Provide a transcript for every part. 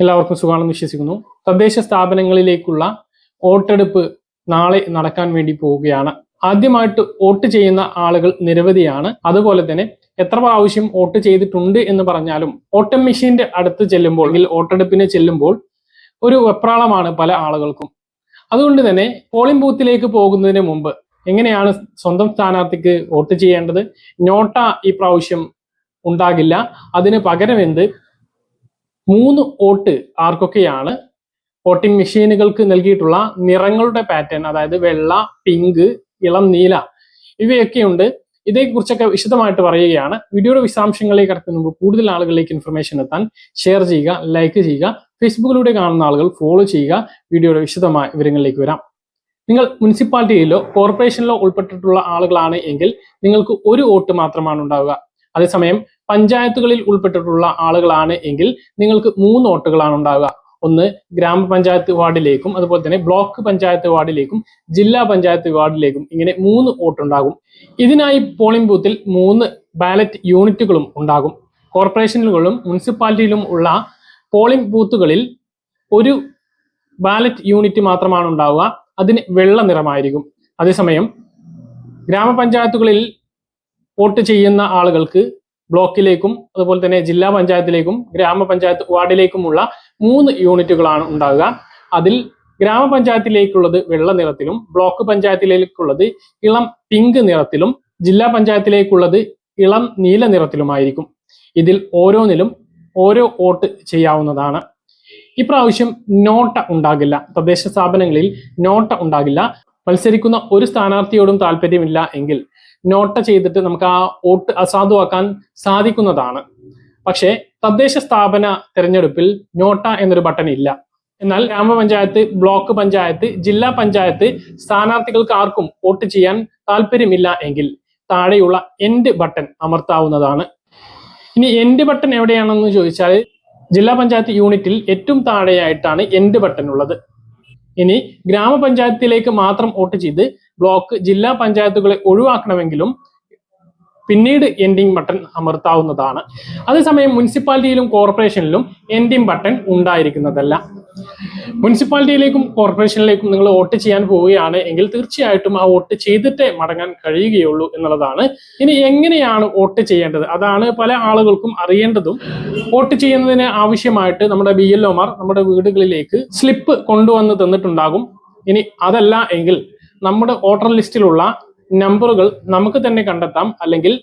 എല്ലാവർക്കും സുഖമാണെന്ന് വിശ്വസിക്കുന്നു. തദ്ദേശ സ്ഥാപനങ്ങളിലേക്കുള്ള വോട്ടെടുപ്പ് നാളെ നടക്കാൻ വേണ്ടി പോവുകയാണ്. ആദ്യമായിട്ട് വോട്ട് ചെയ്യുന്ന ആളുകൾ നിരവധിയാണ്. അതുപോലെ തന്നെ എത്ര പ്രാവശ്യം വോട്ട് ചെയ്തിട്ടുണ്ട് എന്ന് പറഞ്ഞാലും വോട്ടം മെഷീന്റെ അടുത്ത് ചെല്ലുമ്പോൾ അല്ലെങ്കിൽ വോട്ടെടുപ്പിന് ചെല്ലുമ്പോൾ ഒരു വെപ്രാളമാണ് പല ആളുകൾക്കും. അതുകൊണ്ട് തന്നെ പോളിംഗ് ബൂത്തിലേക്ക് പോകുന്നതിന് മുമ്പ് എങ്ങനെയാണ് സ്വന്തം സ്ഥാനാർത്ഥിക്ക് വോട്ട് ചെയ്യേണ്ടത്? നോട്ട ഈ പ്രാവശ്യം ഉണ്ടാകില്ല. അതിന് പകരം എന്ത്? മൂന്ന് വോട്ട് ആർക്കൊക്കെയാണ്? വോട്ടിംഗ് മെഷീനുകൾക്ക് നൽകിയിട്ടുള്ള നിറങ്ങളുടെ പാറ്റേൺ അതായത് വെള്ള പിങ്ക് ഇളം നീല ഇവയൊക്കെയുണ്ട്. ഇതേക്കുറിച്ചൊക്കെ വിശദമായിട്ട് പറയുകയാണ്. വീഡിയോയുടെ വിശദാംശങ്ങളിലേക്ക് കടക്കുന്ന മുമ്പ് കൂടുതൽ ആളുകളിലേക്ക് ഇൻഫർമേഷൻ എത്താൻ ഷെയർ ചെയ്യുക ലൈക്ക് ചെയ്യുക ഫേസ്ബുക്കിലൂടെ കാണുന്ന ആളുകൾ ഫോളോ ചെയ്യുക. വീഡിയോയുടെ വിശദമായ വിവരങ്ങളിലേക്ക് വരാം. നിങ്ങൾ മുനിസിപ്പാലിറ്റിയിലോ കോർപ്പറേഷനിലോ ഉൾപ്പെട്ടിട്ടുള്ള ആളുകളാണ് എങ്കിൽ നിങ്ങൾക്ക് ഒരു വോട്ട് മാത്രമാണ് ഉണ്ടാവുക. അതേസമയം പഞ്ചായത്തുകളിൽ ഉൾപ്പെട്ടിട്ടുള്ള ആളുകളാണ് എങ്കിൽ നിങ്ങൾക്ക് മൂന്ന് വോട്ടുകളാണ് ഉണ്ടാവുക. ഒന്ന് ഗ്രാമപഞ്ചായത്ത് വാർഡിലേക്കും അതുപോലെ തന്നെ ബ്ലോക്ക് പഞ്ചായത്ത് വാർഡിലേക്കും ജില്ലാ പഞ്ചായത്ത് വാർഡിലേക്കും ഇങ്ങനെ മൂന്ന് വോട്ടുണ്ടാകും. ഇതിനായി പോളിംഗ് ബൂത്തിൽ മൂന്ന് ബാലറ്റ് യൂണിറ്റുകളും ഉണ്ടാകും. കോർപ്പറേഷനുകളിലും മുനിസിപ്പാലിറ്റിയിലും ഉള്ള പോളിംഗ് ബൂത്തുകളിൽ ഒരു ബാലറ്റ് യൂണിറ്റ് മാത്രമാണ് ഉണ്ടാവുക. അതിന് വെള്ള നിറമായിരിക്കും. അതേസമയം ഗ്രാമപഞ്ചായത്തുകളിൽ വോട്ട് ചെയ്യുന്ന ആളുകൾക്ക് ബ്ലോക്കിലേക്കും അതുപോലെ തന്നെ ജില്ലാ പഞ്ചായത്തിലേക്കും ഗ്രാമപഞ്ചായത്ത് വാർഡിലേക്കുമുള്ള മൂന്ന് യൂണിറ്റുകളാണ് ഉണ്ടാവുക. അതിൽ ഗ്രാമപഞ്ചായത്തിലേക്കുള്ളത് വെള്ള നിറത്തിലും ബ്ലോക്ക് പഞ്ചായത്തിലേക്കുള്ളത് ഇളം പിങ്ക് നിറത്തിലും ജില്ലാ പഞ്ചായത്തിലേക്കുള്ളത് ഇളം നീല നിറത്തിലുമായിരിക്കും. ഇതിൽ ഓരോന്നിലും ഓരോ വോട്ട് ചെയ്യാവുന്നതാണ്. ഇപ്രാവശ്യം നോട്ട ഉണ്ടാകില്ല. തദ്ദേശ സ്ഥാപനങ്ങളിൽ നോട്ട ഉണ്ടാകില്ല. മത്സരിക്കുന്ന ഒരു സ്ഥാനാർത്ഥിയോടും താല്പര്യമില്ല എങ്കിൽ നോട്ട ചെയ്തിട്ട് നമുക്ക് ആ വോട്ട് അസാധുവാക്കാൻ സാധിക്കുന്നതാണ്. പക്ഷേ തദ്ദേശ സ്ഥാപന തെരഞ്ഞെടുപ്പിൽ നോട്ട എന്നൊരു ബട്ടൺ ഇല്ല. എന്നാൽ ഗ്രാമപഞ്ചായത്ത് ബ്ലോക്ക് പഞ്ചായത്ത് ജില്ലാ പഞ്ചായത്ത് സ്ഥാനാർത്ഥികൾക്ക് ആർക്കും വോട്ട് ചെയ്യാൻ താല്പര്യമില്ല എങ്കിൽ താഴെയുള്ള എൻഡ് ബട്ടൺ അമർത്താവുന്നതാണ്. ഇനി എൻഡ് ബട്ടൺ എവിടെയാണെന്ന് ചോദിച്ചാൽ ജില്ലാ പഞ്ചായത്ത് യൂണിറ്റിൽ ഏറ്റവും താഴെയായിട്ടാണ് എൻഡ് ബട്ടൺ ഉള്ളത്. ഇനി ഗ്രാമപഞ്ചായത്തിലേക്ക് മാത്രം വോട്ട് ചെയ്ത് ബ്ലോക്ക് ജില്ലാ പഞ്ചായത്തുകളെ ഒഴിവാക്കണമെങ്കിലും പിന്നീട് എൻഡിങ് ബട്ടൺ അമർത്താവുന്നതാണ്. അതേസമയം മുനിസിപ്പാലിറ്റിയിലും കോർപ്പറേഷനിലും എൻഡിങ് ബട്ടൺ ഉണ്ടായിരിക്കുന്നതല്ല. മുനിസിപ്പാലിറ്റിയിലേക്കും കോർപ്പറേഷനിലേക്കും നിങ്ങൾ വോട്ട് ചെയ്യാൻ പോവുകയാണ് എങ്കിൽ തീർച്ചയായിട്ടും ആ വോട്ട് ചെയ്തിട്ടേ മടങ്ങാൻ കഴിയുകയുള്ളൂ എന്നുള്ളതാണ്. ഇനി എങ്ങനെയാണ് വോട്ട് ചെയ്യേണ്ടത്? അതാണ് പല ആളുകൾക്കും അറിയേണ്ടതും. വോട്ട് ചെയ്യുന്നതിന് ആവശ്യമായിട്ട് നമ്മുടെ ബി എൽ നമ്മുടെ വീടുകളിലേക്ക് സ്ലിപ്പ് കൊണ്ടുവന്ന് തന്നിട്ടുണ്ടാകും. ഇനി അതല്ല എങ്കിൽ നമ്മുടെ വോട്ടർ ലിസ്റ്റിലുള്ള നമ്പറുകൾ നമുക്ക് തന്നെ കണ്ടെത്താം. അല്ലെങ്കിൽ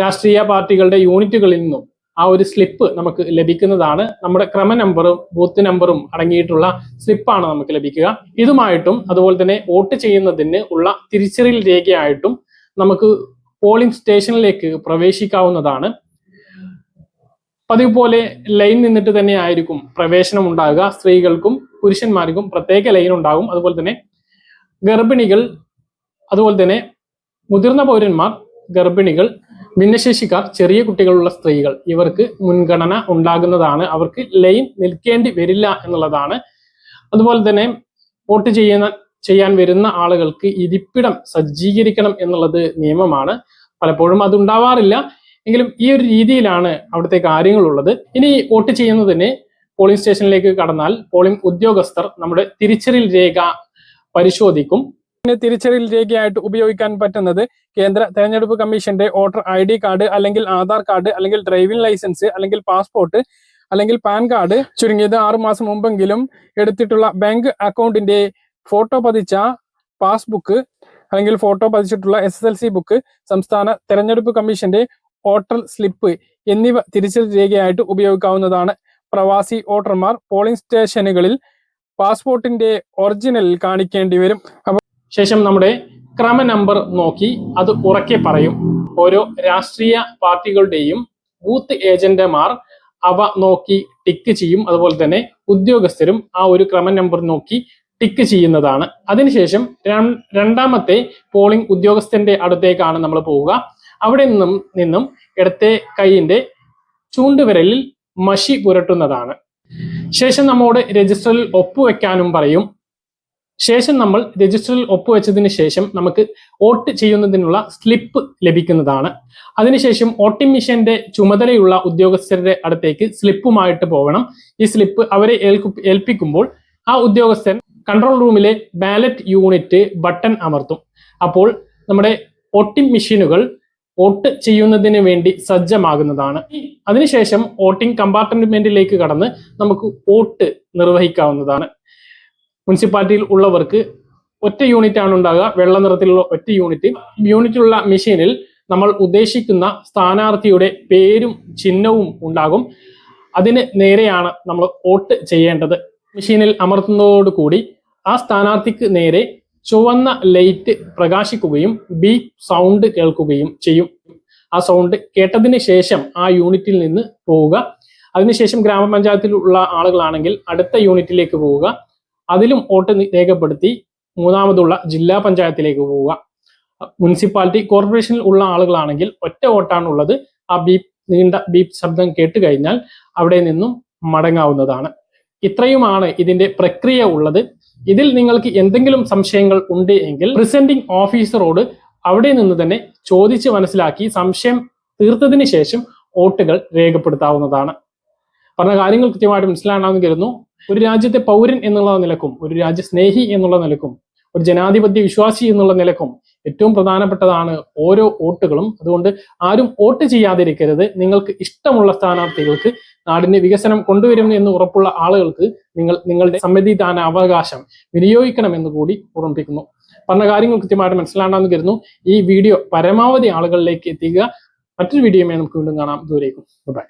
രാഷ്ട്രീയ പാർട്ടികളുടെ യൂണിറ്റുകളിൽ നിന്നും ആ ഒരു സ്ലിപ്പ് നമുക്ക് ലഭിക്കുന്നതാണ്. നമ്മുടെ ക്രമ നമ്പറും ബൂത്ത് നമ്പറും അടങ്ങിയിട്ടുള്ള സ്ലിപ്പാണ് നമുക്ക് ലഭിക്കുക. ഇതുമായിട്ടും അതുപോലെ തന്നെ വോട്ട് ചെയ്യുന്നതിന് ഉള്ള തിരിച്ചറിയൽ രേഖയായിട്ടും നമുക്ക് പോളിംഗ് സ്റ്റേഷനിലേക്ക് പ്രവേശിക്കാവുന്നതാണ്. പതിവ് പോലെ ലൈൻ നിന്നിട്ട് തന്നെ ആയിരിക്കും പ്രവേശനം ഉണ്ടാകുക. സ്ത്രീകൾക്കും പുരുഷന്മാർക്കും പ്രത്യേക ലൈൻ ഉണ്ടാകും. അതുപോലെ തന്നെ ഗർഭിണികൾ അതുപോലെ തന്നെ മുതിർന്ന പൗരന്മാർ ഗർഭിണികൾ ഭിന്നശേഷിക്കാർ ചെറിയ കുട്ടികളുള്ള സ്ത്രീകൾ ഇവർക്ക് മുൻഗണന ഉണ്ടാകുന്നതാണ്. അവർക്ക് ലൈൻ നിൽക്കേണ്ടി വരില്ല എന്നുള്ളതാണ്. അതുപോലെ തന്നെ വോട്ട് ചെയ്യുന്ന ചെയ്യാൻ വരുന്ന ആളുകൾക്ക് ഇരിപ്പിടം സജ്ജീകരിക്കണം എന്നുള്ളത് നിയമമാണ്. പലപ്പോഴും അത് ഉണ്ടാവാറില്ല എങ്കിലും ഈ ഒരു രീതിയിലാണ് അവിടുത്തെ കാര്യങ്ങളുള്ളത്. ഇനി വോട്ട് ചെയ്യുന്നതിന് പോളിംഗ് സ്റ്റേഷനിലേക്ക് കടന്നാൽ പോളിംഗ് ഉദ്യോഗസ്ഥർ നമ്മുടെ തിരിച്ചറിൽ രേഖ പരിശോധിക്കും. തിരിച്ചറിയൽ രേഖയായിട്ട് ഉപയോഗിക്കാൻ പറ്റുന്നത് കേന്ദ്ര തെരഞ്ഞെടുപ്പ് കമ്മീഷന്റെ വോട്ടർ ഐ ഡി കാർഡ് അല്ലെങ്കിൽ ആധാർ കാർഡ് അല്ലെങ്കിൽ ഡ്രൈവിംഗ് ലൈസൻസ് അല്ലെങ്കിൽ പാസ്പോർട്ട് അല്ലെങ്കിൽ പാൻ കാർഡ് ചുരുങ്ങിയത് ആറുമാസം മുമ്പെങ്കിലും എടുത്തിട്ടുള്ള ബാങ്ക് അക്കൗണ്ടിന്റെ ഫോട്ടോ പതിച്ച പാസ്ബുക്ക് അല്ലെങ്കിൽ photo പതിച്ചിട്ടുള്ള S S L C book സംസ്ഥാന തെരഞ്ഞെടുപ്പ് കമ്മീഷന്റെ വോട്ടർ സ്ലിപ്പ് എന്നിവ തിരിച്ചറിയൽ രേഖയായിട്ട് ഉപയോഗിക്കാവുന്നതാണ്. പ്രവാസി വോട്ടർമാർ പോളിംഗ് സ്റ്റേഷനുകളിൽ പാസ്പോർട്ടിന്റെ ഒറിജിനൽ കാണിക്കേണ്ടി വരും. ശേഷം നമ്മുടെ ക്രമ നമ്പർ നോക്കി അത് ഉറക്കെ പറയും. ഓരോ രാഷ്ട്രീയ പാർട്ടികളുടെയും ബൂത്ത് ഏജന്റുമാർ അവ നോക്കി ടിക്ക് ചെയ്യും. അതുപോലെ തന്നെ ഉദ്യോഗസ്ഥരും ആ ഒരു ക്രമ നമ്പർ നോക്കി ടിക്ക് ചെയ്യുന്നതാണ്. അതിനുശേഷം രണ്ടാമത്തെ പോളിംഗ് ഉദ്യോഗസ്ഥന്റെ അടുത്തേക്കാണ് നമ്മൾ പോവുക. അവിടെ നിന്നും നിന്നും ഇടത്തെ കൈയിന്റെ ചൂണ്ടുവിരലിൽ മഷി പുരട്ടുന്നതാണ്. ശേഷം നമ്മോട് രജിസ്റ്ററിൽ ഒപ്പുവെക്കാനും പറയും. ശേഷം നമ്മൾ രജിസ്റ്ററിൽ ഒപ്പുവെച്ചതിന് ശേഷം നമുക്ക് വോട്ട് ചെയ്യുന്നതിനുള്ള സ്ലിപ്പ് ലഭിക്കുന്നതാണ്. അതിനുശേഷം വോട്ടിംഗ് മിഷന്റെ ചുമതലയുള്ള ഉദ്യോഗസ്ഥരുടെ അടുത്തേക്ക് സ്ലിപ്പുമായിട്ട് പോകണം ഈ സ്ലിപ്പ് അവരെ ഏൽപ്പിക്കുമ്പോൾ ആ ഉദ്യോഗസ്ഥൻ കൺട്രോൾ റൂമിലെ ബാലറ്റ് യൂണിറ്റ് ബട്ടൺ അമർത്തും. അപ്പോൾ നമ്മുടെ വോട്ടിംഗ് മെഷീനുകൾ വോട്ട് ചെയ്യുന്നതിന് വേണ്ടി സജ്ജമാകുന്നതാണ്. അതിനുശേഷം വോട്ടിംഗ് കമ്പാർട്ട്മെന്റിലേക്ക് കടന്ന് നമുക്ക് വോട്ട് നിർവഹിക്കാവുന്നതാണ്. മുനിസിപ്പാലിറ്റിയിൽ ഉള്ളവർക്ക് ഒറ്റ യൂണിറ്റ് ആണ് ഉണ്ടാകുക. വെള്ള നിറത്തിലുള്ള ഒറ്റ യൂണിറ്റ്. യൂണിറ്റിലുള്ള മെഷീനിൽ നമ്മൾ ഉദ്ദേശിക്കുന്ന സ്ഥാനാർത്ഥിയുടെ പേരും ചിഹ്നവും ഉണ്ടാകും. അതിന് നേരെയാണ് നമ്മൾ വോട്ട് ചെയ്യേണ്ടത്. മെഷീനിൽ അമർത്തുന്നതോടുകൂടി ആ സ്ഥാനാർത്ഥിക്ക് നേരെ ചുവന്ന ലൈറ്റ് പ്രകാശിക്കുകയും ബീപ് സൗണ്ട് കേൾക്കുകയും ചെയ്യും. ആ സൗണ്ട് കേട്ടതിന് ശേഷം ആ യൂണിറ്റിൽ നിന്ന് പോവുക. അതിനുശേഷം ഗ്രാമപഞ്ചായത്തിലുള്ള ആളുകളാണെങ്കിൽ അടുത്ത യൂണിറ്റിലേക്ക് പോവുക. അതിലും വോട്ട് രേഖപ്പെടുത്തി മൂന്നാമതുള്ള ജില്ലാ പഞ്ചായത്തിലേക്ക് പോവുക. മുനിസിപ്പാലിറ്റി കോർപ്പറേഷനിൽ ഉള്ള ആളുകളാണെങ്കിൽ ഒറ്റ വോട്ടാണ് ഉള്ളത് ആ ബീപ് നീണ്ട ബീപ് ശബ്ദം കേട്ട് കഴിഞ്ഞാൽ അവിടെ നിന്നും മടങ്ങാവുന്നതാണ്. ഇത്രയുമാണ് ഇതിന്റെ പ്രക്രിയ ഉള്ളത്. ഇതിൽ നിങ്ങൾക്ക് എന്തെങ്കിലും സംശയങ്ങൾ ഉണ്ട് എങ്കിൽ പ്രിസെന്റിംഗ് ഓഫീസറോട് അവിടെ നിന്ന് തന്നെ ചോദിച്ച് മനസ്സിലാക്കി സംശയം തീർത്തതിന് ശേഷം വോട്ടുകൾ രേഖപ്പെടുത്താവുന്നതാണ്. പറഞ്ഞ കാര്യങ്ങൾ കൃത്യമായിട്ട് മനസ്സിലാണെന്ന് കരുതുന്നു. ഒരു രാജ്യത്തെ പൗരൻ എന്നുള്ള നിലക്കും ഒരു രാജ്യസ്നേഹി എന്നുള്ള നിലക്കും ഒരു ജനാധിപത്യ വിശ്വാസി എന്നുള്ള നിലക്കും ഏറ്റവും പ്രധാനപ്പെട്ടതാണ് ഓരോ വോട്ടുകളും. അതുകൊണ്ട് ആരും വോട്ട് ചെയ്യാതിരിക്കരുത്. നിങ്ങൾക്ക് ഇഷ്ടമുള്ള സ്ഥാനാർത്ഥികൾക്ക് നാടിന്റെ വികസനം കൊണ്ടുവരും എന്ന് ഉറപ്പുള്ള ആളുകൾക്ക് നിങ്ങൾ നിങ്ങളുടെ സമ്മതിദാന അവകാശം വിനിയോഗിക്കണമെന്ന് കൂടി ഓർമ്മിപ്പിക്കുന്നു. പറഞ്ഞ കാര്യങ്ങൾ കൃത്യമായിട്ട് മനസ്സിലാണെന്ന് കരുതുന്നു. ഈ വീഡിയോ പരമാവധി ആളുകളിലേക്ക് എത്തിക്കുക. മറ്റൊരു വീഡിയോയുമായി നമുക്ക് വീണ്ടും കാണാം. ദൂരേക്കും ബൈ